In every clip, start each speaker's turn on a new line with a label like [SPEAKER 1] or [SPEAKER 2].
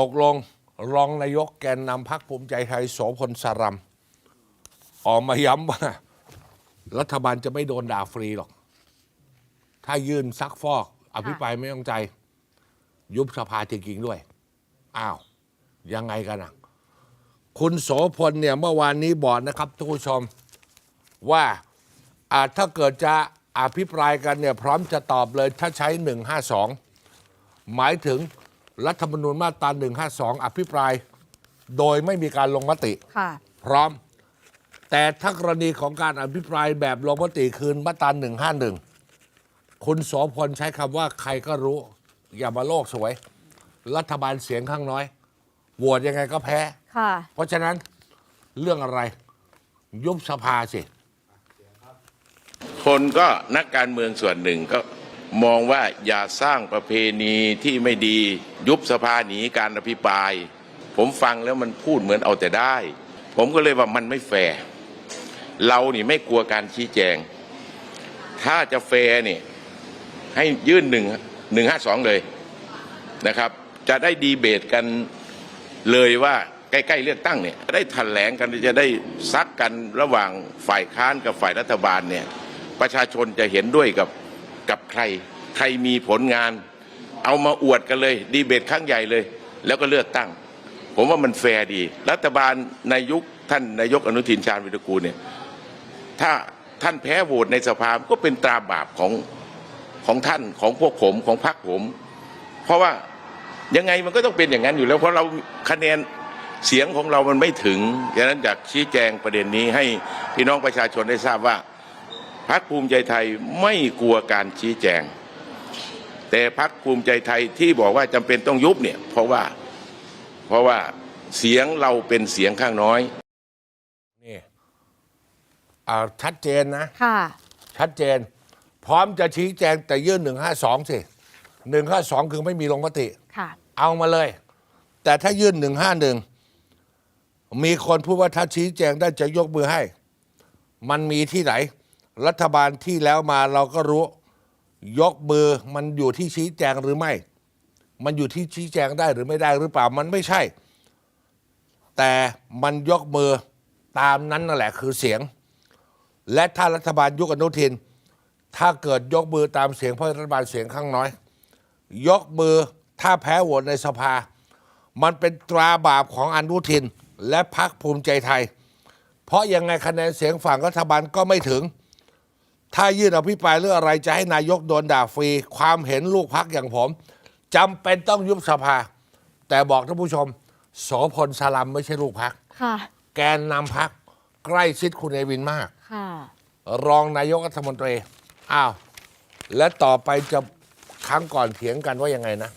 [SPEAKER 1] ตกลงรองนายกแกนนำพักภูมิใจไทยโสพลสรัมออกมาย้ำว่า รัฐบาลจะไม่โดนด่าฟรีหรอก ถ้ายื่นซักฟอกอภิปรายไม่ต้องใจ ยุบสภาจริงๆด้วย อ้าว ยังไงกันอะ คุณโสพลเนี่ยเมื่อวานนี้บอกนะครับทุกผู้ชม ว่าอาถ้าเกิดจะอภิปรายกันเนี่ยพร้อมจะตอบเลยถ้าใช้ 152 หมายถึง รัฐธรรมนูญมาตรา 152 อภิปราย โดยไม่มีการลงมติ
[SPEAKER 2] ค่ะ
[SPEAKER 1] พร้อม แต่ถ้ากรณีของการอภิปรายแบบลงมติคืนมาตรา 151 คุณโสพลใช้คำว่าใครก็รู้ อย่ามาโลกสวย รัฐบาลเสียงข้างน้อยโหวตยังไงก็แพ้
[SPEAKER 2] ค่ะ
[SPEAKER 1] เพราะฉะนั้นเรื่องอะไรยุบสภาสิ
[SPEAKER 3] คนก็นักการเมืองส่วนหนึ่งก็ มองว่าอย่าสร้างประเพณีที่ไม่ดียุบสภาหนีการอภิปราย ผมฟังแล้วมันพูดเหมือนเอาแต่ได้ ผมก็เลยว่ามันไม่แฟร์เรานี่ไม่กลัวการชี้แจง ถ้าจะแฟร์นี่ให้ยื่นหนึ่งหนึ่งห้าสองเลยนะครับ จะได้ดีเบตกันเลยว่าใกล้ๆเลือกตั้งเนี่ยได้แถลงกันจะได้ซักกันระหว่างฝ่ายค้านกับฝ่ายรัฐบาลเนี่ยประชาชนจะเห็นด้วยกับ กับใคร ใครมีผลงาน เอามาอวดกันเลย ดีเบตครั้งใหญ่เลย แล้วก็เลือกตั้ง ผมว่ามันแฟร์ดี รัฐบาลในยุคท่านนายกอนุทินชาญวิรกูลเนี่ยถ้าท่านแพ้โหวตในสภาก็เป็นตราบาปของของท่านของพวกผมของพรรคผม เพราะว่ายังไงมันก็ต้องเป็นอย่างนั้นอยู่แล้ว เพราะเราคะแนนเสียงของเรามันไม่ถึงดังนั้นอยากชี้แจงประเด็นนี้ให้พี่น้องประชาชนได้ทราบว่า พรรคภูมิใจไทยไม่กลัวการชี้แจง แต่พรรคภูมิใจไทยที่บอกว่าจำเป็นต้องยุบเนี่ยเพราะว่าเพราะว่าเสียงเราเป็นเสียงข้างน้อย
[SPEAKER 1] นี่อ่าชัดเจนนะ
[SPEAKER 2] ค่ะ
[SPEAKER 1] ชัดเจน พร้อมจะชี้แจงแต่ยื่น152สิ152คือไม่มีลงมติ
[SPEAKER 2] ค่ะ
[SPEAKER 1] เอามาเลย แต่ถ้ายื่น151มีคนพูดว่าถ้าชี้แจงได้จะยกมือให้ มันมีที่ไหน รัฐบาลที่แล้วมาเราก็รู้ ยกมือมันอยู่ที่ชี้แจงหรือไม่ มันอยู่ที่ชี้แจงได้หรือไม่ได้หรือเปล่ามันไม่ใช่ แต่มันยกมือตามนั้นนั่นแหละคือเสียง และถ้ารัฐบาลยุคอนุทิน ถ้าเกิดยกมือตามเสียงเพราะรัฐบาลเสียงข้างน้อย ยกมือถ้าแพ้โหวตในสภา มันเป็นตราบาปของอนุทิน และพักภูมิใจไทย เพราะยังไงคะแนนเสียงฝั่งรัฐบาลก็ไม่ถึง ถ้ายื่นอภิปรายเรื่องอะไรจะให้นายกโดนด่าฟรี ความเห็นลูกพักอย่างผมจำเป็นต้องยุบสภา แต่บอกท่านผู้ชมโสพลสลัมไม่ใช่ลูกพัก
[SPEAKER 2] ค่ะ
[SPEAKER 1] แกนนำพักใกล้ชิดคุณเอวินมาก
[SPEAKER 2] ค่ะ
[SPEAKER 1] รองนายกรัฐมนตรี อ้าว และต่อไปจะครั้งก่อนเถียงกันว่ายังไงนะ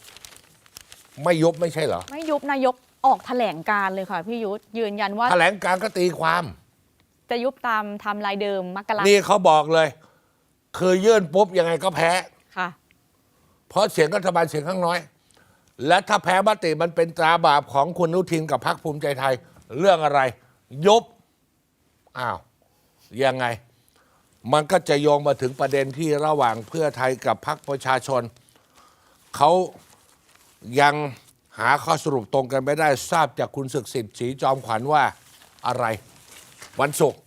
[SPEAKER 1] ไม่ยุบไม่ใช่เหรอ
[SPEAKER 2] ไม่ยุบนายกออกแถลงการเลยค่ะพี่ยุทธยืนยันว่า
[SPEAKER 1] แถลงการก็ตีความ
[SPEAKER 2] จะยุบตามไทำลายเดิมมกรา
[SPEAKER 1] นี่เขาบอกเลย คือยื่นปุ๊บยังไงก็แพ้
[SPEAKER 2] ค่ะ
[SPEAKER 1] เพราะเสียงรัฐบาลเสียงข้างน้อย และถ้าแพ้มติมันเป็นตราบาปของคุณอนุทินกับพรรคภูมิใจไทย เรื่องอะไร ยุบอ้าวยังไง มันก็จะโยงมาถึงประเด็นที่ระหว่างเพื่อไทยกับพรรคประชาชน เขายังหาข้อสรุปตรงกันไม่ได้ทราบจากคุณศึกสิทธิ์ศรีจอมขวัญว่าอะไร วันศุกร์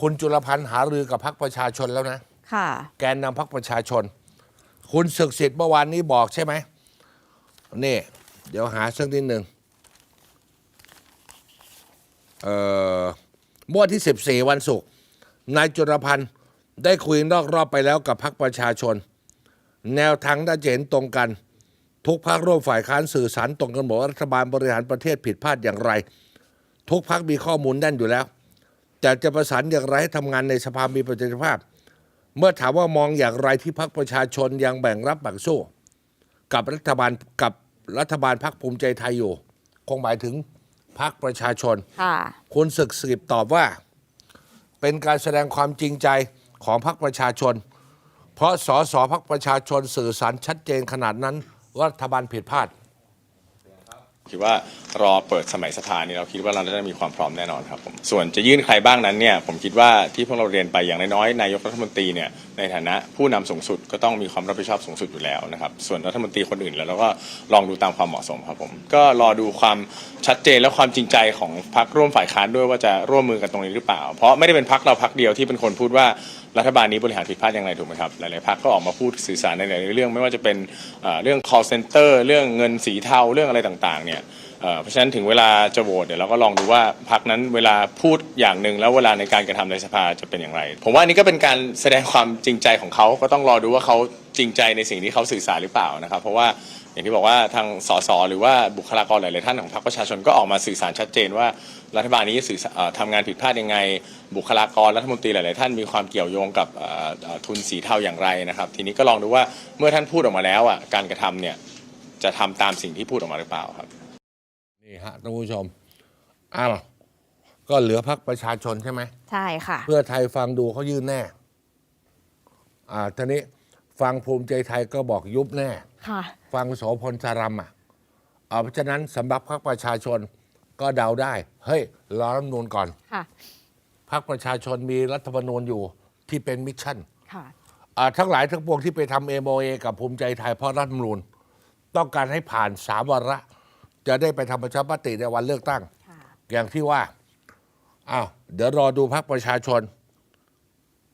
[SPEAKER 1] คุณจุลพันธ์หารือกับพรรคประชาชนแล้วนะ
[SPEAKER 2] ค่ะ
[SPEAKER 1] แกนนำพรรคประชาชน คุณศึกสิทธิ์เมื่อวานนี้บอกใช่ไหมนี่เดี๋ยวหาสักนิดหนึ่งเอ่อเมื่อวันที่ 14 วันศุกร์นายจุลพันธ์ได้คุยนอกรอบไปแล้วกับพรรคประชาชน แนวทางน่าจะเห็นตรงกัน ทุกพรรคร่วมฝ่ายค้านสื่อสารตรงกันบอกว่ารัฐบาลบริหารประเทศผิดพลาดอย่างไร ทุกพรรคมีข้อมูลแน่นอยู่แล้ว แต่จะประสานอย่างไรให้ทำงานในสภามีประสิทธิภาพ เมื่อถามว่ามองอย่างไรที่พรรคประชาชนยังแบ่งรับแบ่งสู้ กับรัฐบาลกับรัฐบาลพรรคภูมิใจไทยอยู่ คงหมายถึงพรรคประชาชน
[SPEAKER 2] ค่ะ
[SPEAKER 1] คุณศึกสืบตอบว่า เป็นการแสดงความจริงใจของพรรคประชาชน เพราะสสพรรคประชาชนสื่อสารชัดเจนขนาดนั้นว่ารัฐบาลผิดพลาด
[SPEAKER 4] คิดว่ารอเปิดสมัยสภานี่เราคิดว่าเราจะมีความพร้อมแน่นอนครับผมส่วนจะยื่นใครบ้างนั้นเนี่ยผมคิดว่าที่พวกเราเรียนไปอย่างน้อยๆนายกรัฐมนตรีเนี่ยในฐานะผู้นำสูงสุดก็ต้องมีความรับผิดชอบสูงสุดอยู่แล้วนะครับส่วนรัฐมนตรีคนอื่นแล้วเราก็ลองดูตามความเหมาะสมครับผมก็รอดูความชัดเจนและความจริงใจของพรรคร่วมฝ่ายค้านด้วยว่าจะร่วมมือกันตรงนี้หรือเปล่า เพราะไม่ได้เป็นพรรคเราพรรคเดียวที่เป็นคนพูดว่า รัฐบาลนี้บริหารผิดพลาดอย่างไรถูกไหมครับ หลายๆพรรคก็ออกมาพูดสื่อสารในหลายๆเรื่อง ไม่ว่าจะเป็นเรื่อง call center เรื่องเงินสีเทาเรื่องอะไรต่างๆเนี่ยเพราะฉะนั้นถึงเวลาจะโหวตเดี๋ยวเราก็ลองดูว่าพักนั้นเวลาพูดอย่างหนึ่งแล้วเวลาในการกระทำในสภาจะเป็นอย่างไร ผมว่าอันนี้ก็เป็นการแสดงความจริงใจของเขาก็ต้องรอดูว่าเขาจริงใจในสิ่งที่เขาสื่อสารหรือเปล่านะครับ เพราะว่า อย่างที่บอกว่าทางสสหรือว่าบุคลากรหลาย ๆ ท่านของพรรคประชาชนก็ออกมาสื่อสารชัดเจนว่ารัฐบาลนี้สื่อสารเอ่อทำงานผิดพลาดยังไง บุคลากรรัฐมนตรีหลาย ๆ ท่านมีความเกี่ยวโยงกับเอ่อเอ่อทุนสีเทาอย่างไรนะครับ ทีนี้ก็ลองดูว่าเมื่อท่านพูดออกมาแล้วอะการกระทำเนี่ยจะทำตามสิ่งที่พูดออกมาหรือเปล่าครับ
[SPEAKER 1] นี่ฮะท่านผู้ชมอ้าวก็เหลือพักประชาชนใช่ไหม
[SPEAKER 2] ใช่ค่ะ
[SPEAKER 1] เพื่อไทยฟังดูเขายื่นแน่ อ่าทีนี้ ฟังภูมิใจไทยก็บอกยุบแน่
[SPEAKER 2] ค่ะ
[SPEAKER 1] ฟังโสพลสารัมอะเอาเพราะฉะนั้นสำหรับพรรคประชาชนก็เดาได้ เฮ้ยรอรัฐธรรมนูนก่อน
[SPEAKER 2] ค่ะ
[SPEAKER 1] พรรคประชาชนมีรัฐธรรมนูญอยู่ที่เป็นมิชชั่น
[SPEAKER 2] ค่ะ
[SPEAKER 1] อ่าทั้งหลายทั้งปวงที่ไปทำเอโมเอกับภูมิใจไทยเพราะรัฐธรรมนูญต้องการให้ผ่านสามวาระ จะได้ไปทำประชามติในวันเลือกตั้ง
[SPEAKER 2] ค่ะ
[SPEAKER 1] อย่างที่ว่า อ้าว เดี๋ยวรอดูพรรคประชาชน